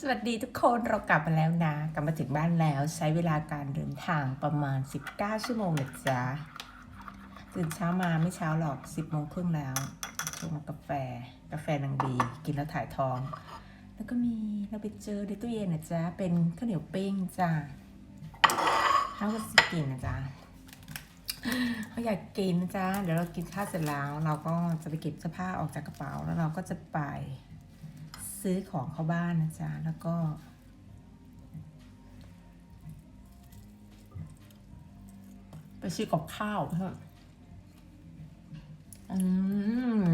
สวัสดีทุกคนเรากลับมาแล้วนะ กลับมาถึงบ้านแล้วใช้เวลาการเดินทางประมาณ 19 ชั่วโมงนะจ๊ะตื่นเช้ามาไม่เช้าหรอก 10โมงครึ่งแล้วชงกาแฟกาแฟนางดี กินแล้วถ่ายท้อง แล้วก็มีเราไปเจอในตู้เย็นนะจ๊ะ เป็นข้าวเหนียวปิ้งจ้ะเขาก็สิกินนะจ๊ะเขาอยากกินนะจ๊ะเดี๋ยวเรากินข้าวเสร็จแล้ว เราก็จะไปเก็บเสื้อผ้าออกจากกระเป๋าแล้วเราก็จะไป ซื้อของเข้าบ้านนะจ๊ะ แล้วก็ ไปซื้อกับข้าวเถอะอืม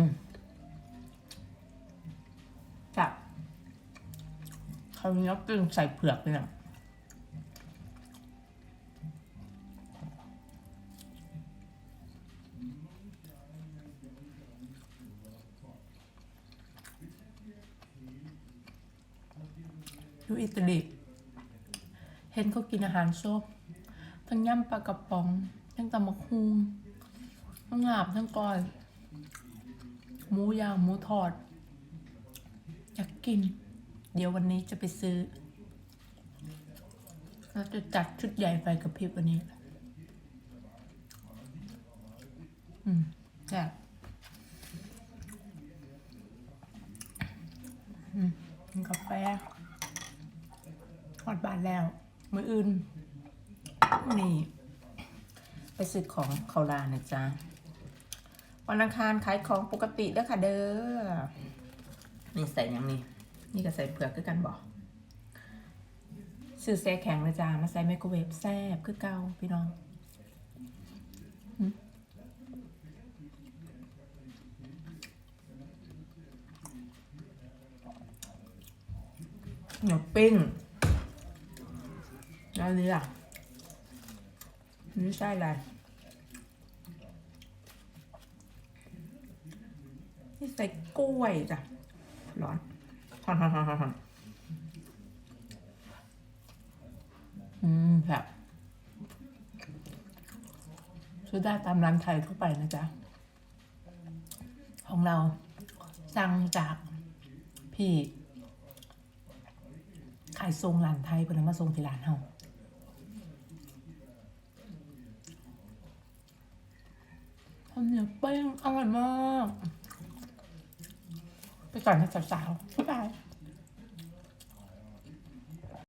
จับคราวนี้ก็ตึงใส่เผือกเลย อยู่อิตาลีเห็นเขากินอาหารชอบทั้งย่ำปลากระป๋อง ทั้งตำมะคุงทั้งหลาบทั้งก้อย หมูย่างหมูทอด อยากกิน เดี๋ยววันนี้จะไปซื้อ เราจะจัดชุดใหญ่ไฟกับพริบวันนี้ อืมแซ่บอืมกินกาแฟ ทอดบานแล้ว มืออื่น นี่ ไปซื้อของเขาลานะจ๊ะ วันอังคารขายของปกติเด้อค่ะเด้อ นี่ใส่ยังนี่ นี่ก็ใส่เผือกคือกันบอกซื้อแซ่แข็งนะจ๊ะ มาใส่ไมโครเวฟแซ่บคือเก่าพี่น้องหึเนียวปิ้ง อันนี้ล่ะอันนี่ใช่อะไรนี่ใส่กล้วยจ้ะร้อนฮอนฮอนฮอนฮอนอนอืมแบบซื้อได้ตามร้านไทยทั่วไปนะจ๊ะ ของเราสั่งจากพี่ ขายทรงร้านไทยเพื่อนมาทรงที่ร้านเฮา ทำเนื้อเป้งอร่อยมาก ไปก่อนนะสาวๆบ๊ายบาย